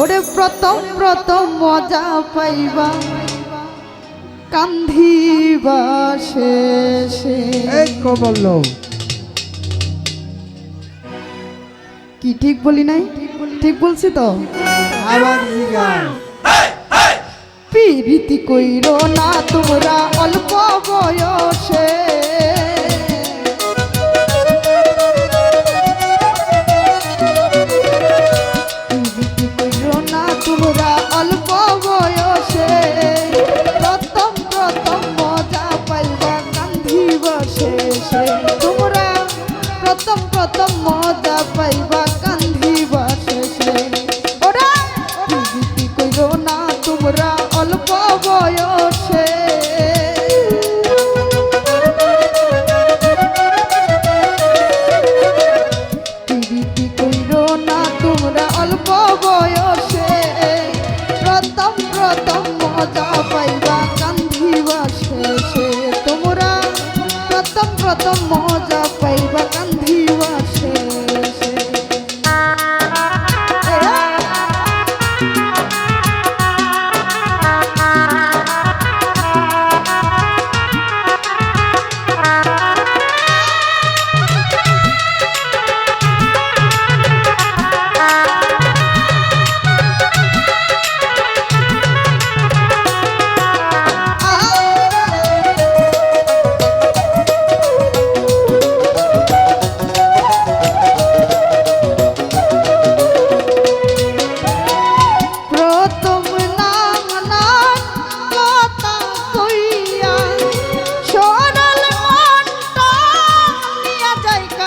ওরে প্রথম প্রথম মজা পাইবা। কান্ধিবা শেষে। কি ঠিক বলি নাই? ঠিক বলছি তো? আবার ভীতি কইরো না তোমরা অল্প বয়সে।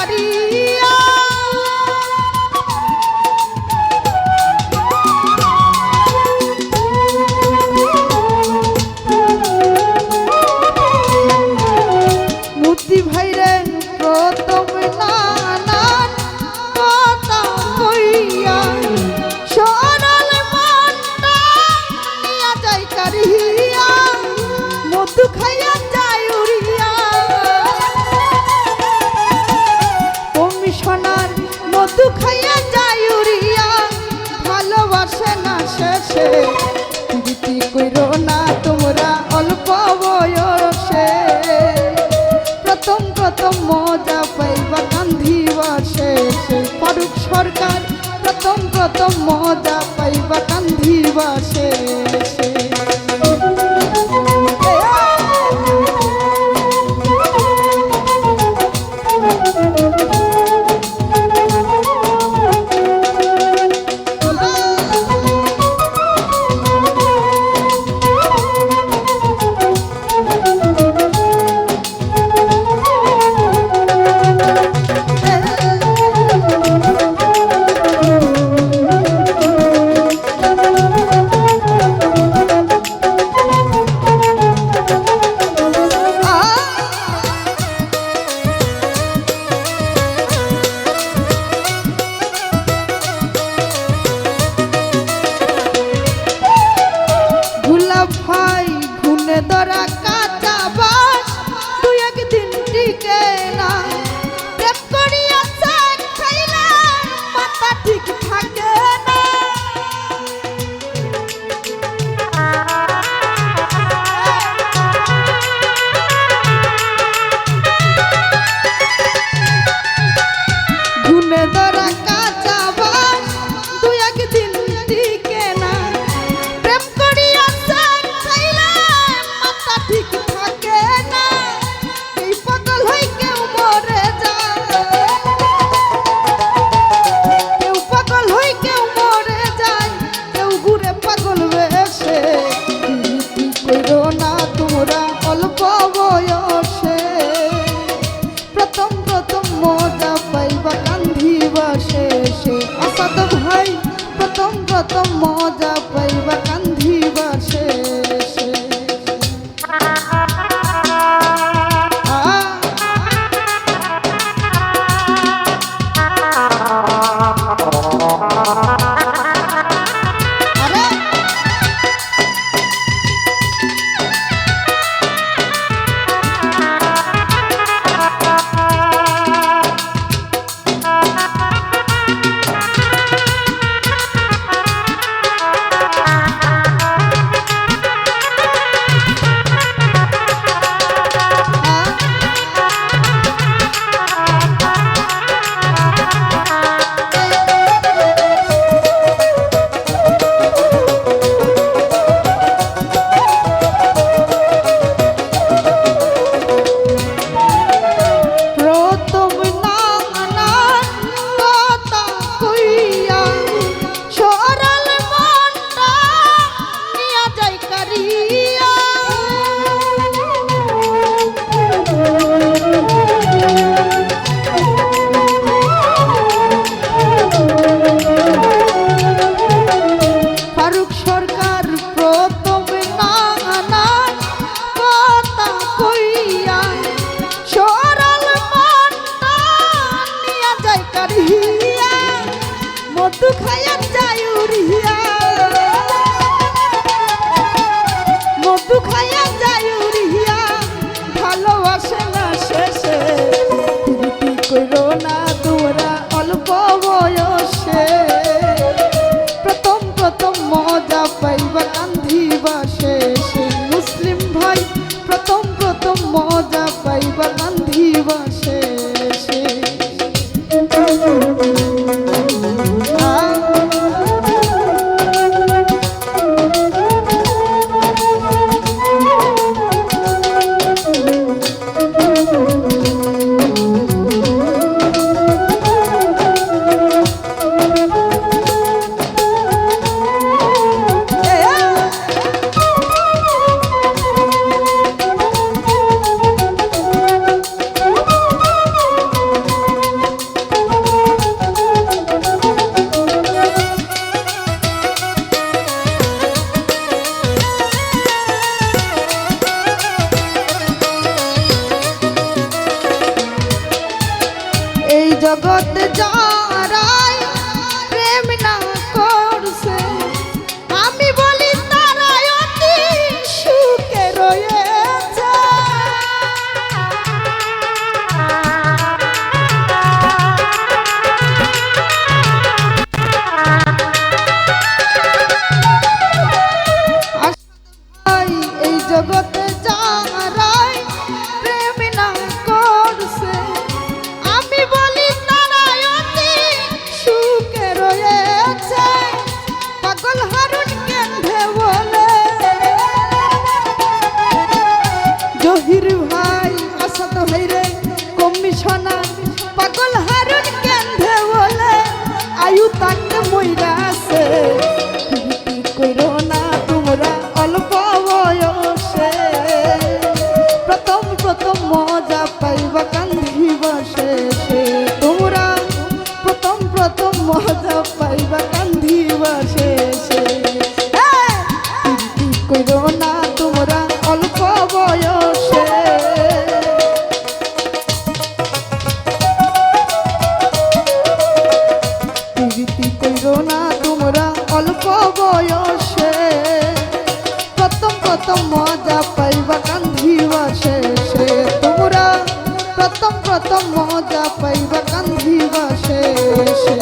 Maria. যত মজা পাইবা কান্ধিবা শেষে। ফারুক সরকার প্রথম প্রথম মজা শিখে না come on. você. জগৎ যা প্রথম মজা পাইবা কান্ধিবা শেষে তোমরা প্রথম প্রথম মজা পাইবা কান্ধিবা শেষে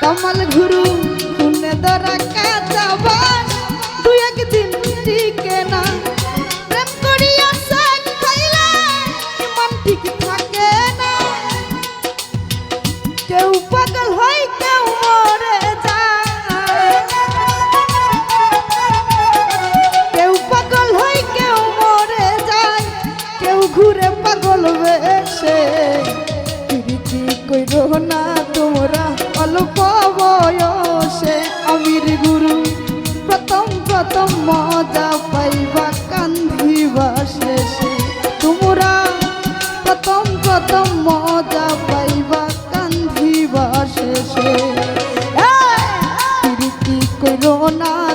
কমল গুরু শুনে দরা দু একদিন টিকে না। ঠিক থাকে কেউ পাগল হয়, কেউ মরে যায়। কেউ পাগল হয়, কেউ মরে যায়। কেউ ঘুরে পাগল বেশে। কইরো না তোমরা, অল্প বয়সে আমির গুরু। প্রথম প্রথম মজা পাইবা কান্দিবা শেষে তোমরা প্রথম প্রথম মজা পাইবা কান্দিবা শেষে প্রীতি কইরো না